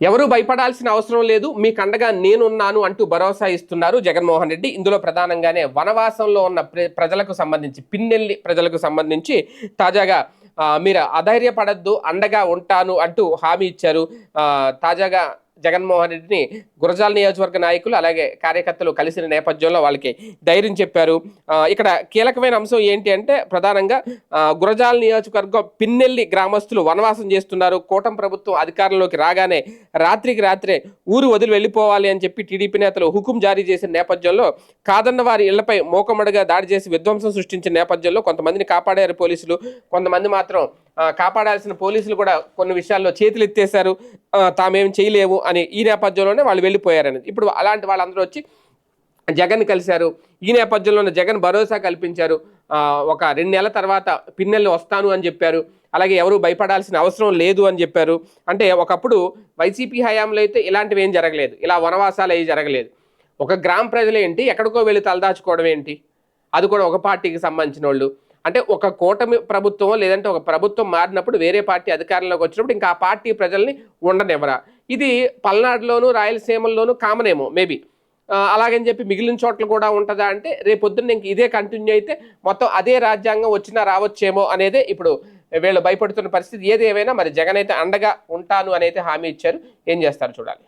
ఎవరు భయపడాల్సిన అవసరం లేదు. మీకు అండగా నేనున్నాను అంటూ భరోసా ఇస్తున్నారు జగన్మోహన్ రెడ్డి. ఇందులో ప్రధానంగానే వనవాసంలో ఉన్న ప్ర- ప్రజలకు సంబంధించి పిన్నెల్లి ప్రజలకు సంబంధించి తాజాగా మీరు అధైర్యపడద్దు అండగా ఉంటాను అంటూ హామీ ఇచ్చారు. తాజాగా జగన్మోహన్ రెడ్డిని గురజాల నియోజకవర్గ నాయకులు అలాగే కార్యకర్తలు కలిసిన నేపథ్యంలో వాళ్ళకి ధైర్యం చెప్పారు. ఇక్కడ కీలకమైన అంశం ఏంటి అంటే ప్రధానంగా గురజాల నియోజకవర్గం పిన్నెల్లి గ్రామస్తులు వనవాసం చేస్తున్నారు. కూటమి ప్రభుత్వం అధికారంలోకి రాగానే రాత్రికి రాత్రే ఊరు వదిలి వెళ్ళిపోవాలి అని చెప్పి టీడీపీ నేతలు హుకుం జారీ చేసిన నేపథ్యంలో కాదన్న వారి ఇళ్ళపై మోకమడగా దాడి చేసి విధ్వంసం సృష్టించిన నేపథ్యంలో కొంతమందిని కాపాడారు పోలీసులు. కొంతమంది మాత్రం కాపాడాల్సిన పోలీసులు కూడా కొన్ని విషయాల్లో చేతులు ఎత్తేశారు. తామేం చేయలేము అని ఈ నేపథ్యంలోనే వాళ్ళు వెళ్ళిపోయారనేది ఇప్పుడు అలాంటి వాళ్ళందరూ వచ్చి జగన్ కలిశారు. ఈ నేపథ్యంలోనే జగన్ భరోసా కల్పించారు. ఒక రెండు నెలల తర్వాత పిన్నెల్ని వస్తాను అని చెప్పారు. అలాగే ఎవరు భయపడాల్సిన అవసరం లేదు అని చెప్పారు. అంటే ఒకప్పుడు వైసీపీ హయాంలో అయితే ఇలాంటివి ఏం జరగలేదు. ఇలా వనవాసాలు అవి జరగలేదు. ఒక గ్రామ ప్రజలు ఏంటి? ఎక్కడికో వెళ్ళి తలదాచుకోవడం ఏంటి? అది కూడా ఒక పార్టీకి సంబంధించిన వాళ్ళు అంటే ఒక కూటమి ప్రభుత్వం లేదంటే ఒక ప్రభుత్వం మారినప్పుడు వేరే పార్టీ అధికారంలోకి వచ్చినప్పుడు ఇంకా ఆ పార్టీ ప్రజల్ని ఉండనివ్వరా? ఇది పల్నాడులోను రాయలసీమల్లోనూ కామన్ ఏమో మేబీ అలాగని చెప్పి మిగిలిన చోట్ల కూడా ఉంటుందా అంటే రేపొద్దున్న ఇంక ఇదే కంటిన్యూ అయితే మొత్తం అదే రాజ్యాంగం వచ్చినా రావచ్చేమో అనేదే ఇప్పుడు వీళ్ళు భయపడుతున్న పరిస్థితి. ఏది మరి జగన్ అయితే అండగా ఉంటాను అని అయితే హామీ ఇచ్చారు. ఏం చేస్తారు చూడాలి.